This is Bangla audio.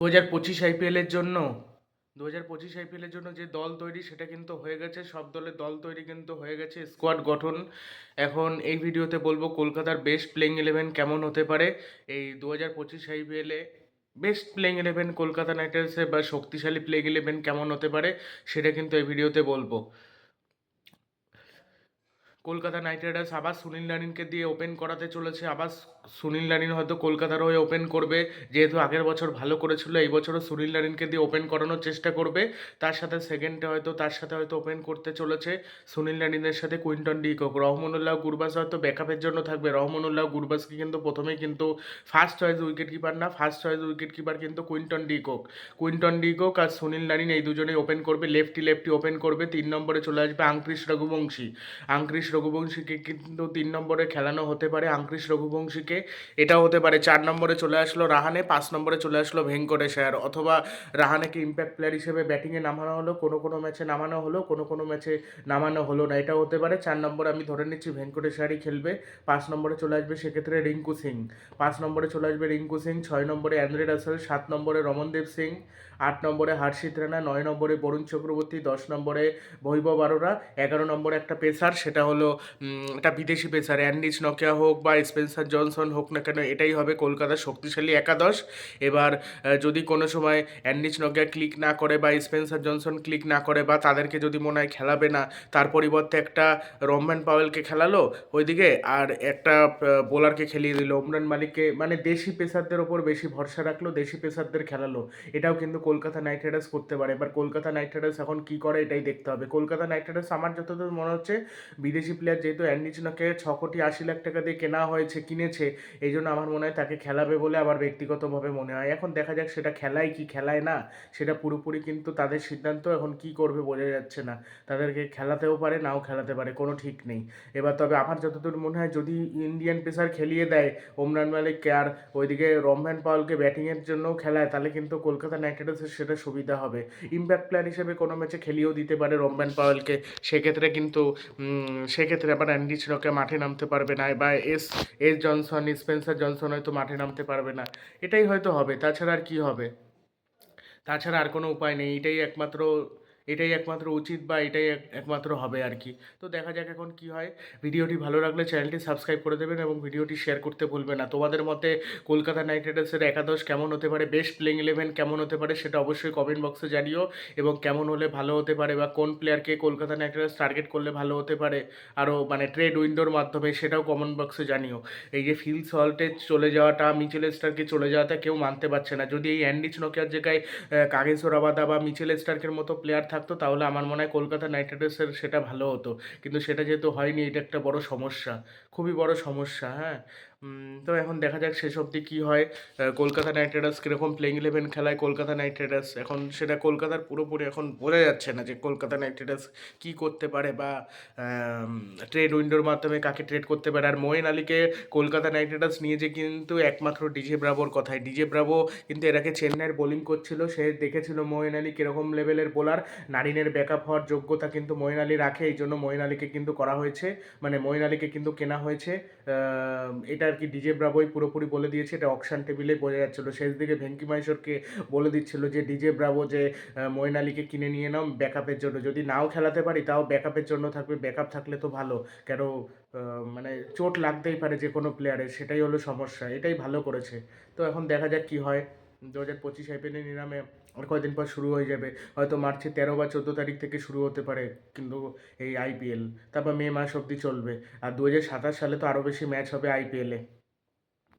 দু হাজার পঁচিশ আইপিএলের জন্য দু হাজার পঁচিশ আইপিএলের জন্য যে দল তৈরি, সেটা কিন্তু হয়ে গেছে। সব দলের দল তৈরি কিন্তু হয়ে গেছে। স্কোয়াড গঠন। এখন এই ভিডিওতে বলব কলকাতার বেস্ট প্লেইং ইলেভেন কেমন হতে পারে। এই দু হাজার পঁচিশ আইপিএলে best playing eleven Kolkata Knight রাইডার্সের বা শক্তিশালী প্লেইং ইলেভেন কেমন হতে পারে, সেটা কিন্তু এই ভিডিওতে বলব। কলকাতা নাইট রাইডার্স আবার সুনীল নারিনকে দিয়ে ওপেন করাতে চলেছে। আবার সুনীল নারিন হয়তো কলকাতার হয়ে ওপেন করবে। যেহেতু আগের বছর ভালো করেছিল, এই বছরও সুনীল নারিনকে দিয়ে ওপেন করানোর চেষ্টা করবে। তার সাথে সেকেন্ডে হয়তো, তার সাথে হয়তো ওপেন করতে চলেছে সুনীল নারিনের সাথে কুইন্টন ডিকক। রহমানুল্লাহ গুরবাস হয়তো ব্যাকআপের জন্য থাকবে। রহমানুল্লাহ গুরবাসকে কিন্তু প্রথমেই কিন্তু ফার্স্ট চয়েস উইকেট কিপার না ফার্স্ট চয়েস উইকেট কিপার কিন্তু Quinton de Kock. Quinton de Kock আর সুনীল নারিন এই দুজনেই ওপেন করবে। লেফটি লেফটি ওপেন করবে। তিন নম্বরে চলে আসবে আংক্রিস রঘুবংশী। আংক্রিস রঘুবংশীকে কিন্তু তিন নম্বরে খেলানো হতে পারে। আংক্রিস রঘুবংশীকে এটাও হতে পারে। চার নম্বরে চলে আসলো রাহানে, পাঁচ নম্বরে চলে আসলো ভেঙ্কটেশ আয়ার অথবা রাহানেকে ইম্প্যাক্ট প্লেয়ার হিসেবে ব্যাটিংয়ে নামানো হলো, কোনো কোনো ম্যাচে নামানো হলো, কোনো কোনো ম্যাচে নামানো হলো না। এটাও হতে পারে। চার নম্বরে আমি ধরে নিচ্ছি ভেঙ্কটেশ আয়ারই খেলবে। পাঁচ নম্বরে চলে আসবে সেক্ষেত্রে রিঙ্কু সিং। পাঁচ নম্বরে চলে আসবে রিঙ্কু সিং, ছয় নম্বরে অ্যান্দ্রে রাসেল, সাত নম্বরে রমনদীপ সিং, আট নম্বরে হর্ষিত রানা, নয় নম্বরে বরুণ চক্রবর্তী, দশ নম্বরে বৈভব আরোরা, এগারো নম্বরে একটা পেসার সেটা হলো উম, একটা বিদেশি পেসার অ্যান্ডিস নকিয়া হোক বা স্পেন্সার জনসন হোক না কেন এটাই হবে কলকাতার শক্তিশালী একাদশ। এবার যদি কোনো সময় অ্যান্ডিস নকিয়া ক্লিক না করে বা স্পেন্সার জনসন ক্লিক না করে বা তাদেরকে যদি মনে হয় খেলাবে না তার পরিবর্তে একটা রমম্যান পাওয়েলকে খেলালো ওইদিকে আর একটা বোলারকে খেলিয়ে দিল। ওমরান মালিককে মানে দেশি পেসারদের ওপর বেশি ভরসা রাখল দেশি পেসারদের খেলালো। এটাও কিন্তু কলকাতা নাইট রাইডার্স করতে পারে। এবার কলকাতা নাইট রাইডার্স এখন কী করে এটাই দেখতে হবে। কলকাতা নাইট রাইডার্স আমার যতদূর মনে হচ্ছে বিদেশি প্লেয়ার যেহেতু অ্যান্ডিচনাকে ছ কোটি আশি লাখ টাকা দিয়ে কেনা হয়েছে কিনেছে এই জন্য আমার মনে হয় তাকে খেলাবে বলে আমার ব্যক্তিগতভাবে মনে হয়। এখন দেখা যাক সেটা খেলায় কি খেলায় না সেটা পুরোপুরি কিন্তু তাদের সিদ্ধান্ত এখন কি করবে বোঝা যাচ্ছে না। তাদেরকে খেলাতেও পারে নাও খেলাতে পারে কোনো ঠিক নেই। এবার তবে আমার যতদূর মনে হয় যদি ইন্ডিয়ান পেসার খেলিয়ে দেয় ওমরান মালিককে আর ওইদিকে রমভ্যান পাওয়ালকে ব্যাটিংয়ের জন্যও খেলায় তাহলে কিন্তু কলকাতা নাইট রাইডার্সের সেটা সুবিধা হবে। ইম্প্যাক্ট প্লেয়ার হিসেবে কোনো ম্যাচে খেলিয়েও দিতে পারে রমভ্যান পাওয়ালকে সেক্ষেত্রে কিন্তু উম, সেক্ষেত্রে আবার অ্যান্ডি চিরকে মাঠে নামতে পারবে না, বা S S Johnson Spencer Johnson হয়তো মাঠে নামতে পারবে না। এটাই হয়তো হবে, তাছাড়া আর কি হবে? তাছাড়া আর কোনো উপায় নেই, এটাই একমাত্র এটাই একমাত্র উচিত বা এটাই একমাত্র হবে আর কি তো দেখা যাক এখন কি হয়। ভিডিওটি ভালো লাগলে চ্যানেলটি সাবস্ক্রাইব করে দেবেন এবং ভিডিওটি শেয়ার করতে ভুলবেন না। তোমাদের মতে কলকাতা নাইট রাইডার্সের একাদশ কেমন হতে পারে? বেস্ট প্লেইং ইলেভেন কেমন হতে পারে? সেটা অবশ্যই কমেন্ট বক্সে জানিও। এবং কেমন হলে ভালো হতে পারে? বা কোন প্লেয়ারকে কলকাতা নাইট রাইডার্স টার্গেট করলে ভালো হতে পারে? আরও মানে ট্রেড উইন্ডোর মাধ্যমে সেটাও কমেন্ট বক্সে জানিও। এই যে ফিল সল্টে চলে যাওয়াটা মিচেল স্টারকে চলে যাওয়াটা কেউ মানতে পারছে না। যদি এই অ্যান্ডিচ নোকিয়ার জায়গায় কাগেশ্বর আবাদা বা মিচেল স্টার্কের মতো প্লেয়ার থাকতো, তাহলে আমার মনে হয় কলকাতা নাইট রাইডার্সের সেটা ভালো হতো। কিন্তু সেটা যেহেতু হয়নি, এটা একটা বড় সমস্যা। খুবই বড় সমস্যা হ্যাঁ? তো এখন দেখা যাক শেষ অবধি কী হয়। কলকাতা নাইট রাইডার্স কীরকম প্লেইং ইলেভেন খেলায় কলকাতা নাইট রাইডার্স? এখন সেটা কলকাতার পুরোপুরি এখন বোঝা যাচ্ছে না যে কলকাতা নাইট রাইডার্স কী করতে পারে বা ট্রেড উইন্ডোর মাধ্যমে কাকে ট্রেড করতে পারে। আর মোয়েন আলীকে কলকাতা নাইট রাইডার্স নিয়ে যে কিন্তু একমাত্র ডিজে ব্রাভোর কথায় ডিজে ব্রাভো কিন্তু এর আগে চেন্নাইয়ের বোলিং করছিল, সে দেখেছিল মোয়েন আলী কীরকম লেভেলের বোলার নারিনের ব্যাকআপ হওয়ার যোগ্যতা কিন্তু মোয়েন আলী রাখে এই জন্য মোয়েন আলীকে কিন্তু করা হয়েছে। মানে মোয়েন আলীকে কিন্তু কেনা হয়েছে। এটা আর কি ডিজে ব্রাভোই পুরোপুরি বলে দিয়েছে। এটা অকশান টেবিলেই বোঝা যাচ্ছিল। শেষ দিকে ভেঙ্কি মাহেশ্বরকে বলে দিচ্ছিল যে ডিজে ব্রাভো যে আহ, আলীকে কিনে নিয়ে নাও ব্যাকআপের জন্য। যদি নাও খেলাতে পারি তাও ব্যাকআপের জন্য থাকবে। ব্যাকআপ থাকলে তো ভালো। কেন মানে চোট লাগতেই পারে যে কোনো প্লেয়ারের সেটাই হলো সমস্যা। এটাই ভালো করেছে। তো এখন দেখা যাক কী হয়। দু হাজার পঁচিশ আইপিএলের নিলামে আর কয়েকদিন পর শুরু হয়ে যাবে। হয়তো মার্চের তেরো বা চোদ্দ তারিখ থেকে শুরু হতে পারে কিন্তু এই আইপিএল। তারপর মে মাস অবধি চলবে। আর দু হাজার সাতাশ সালে তো আরও বেশি ম্যাচ হবে আইপিএলে।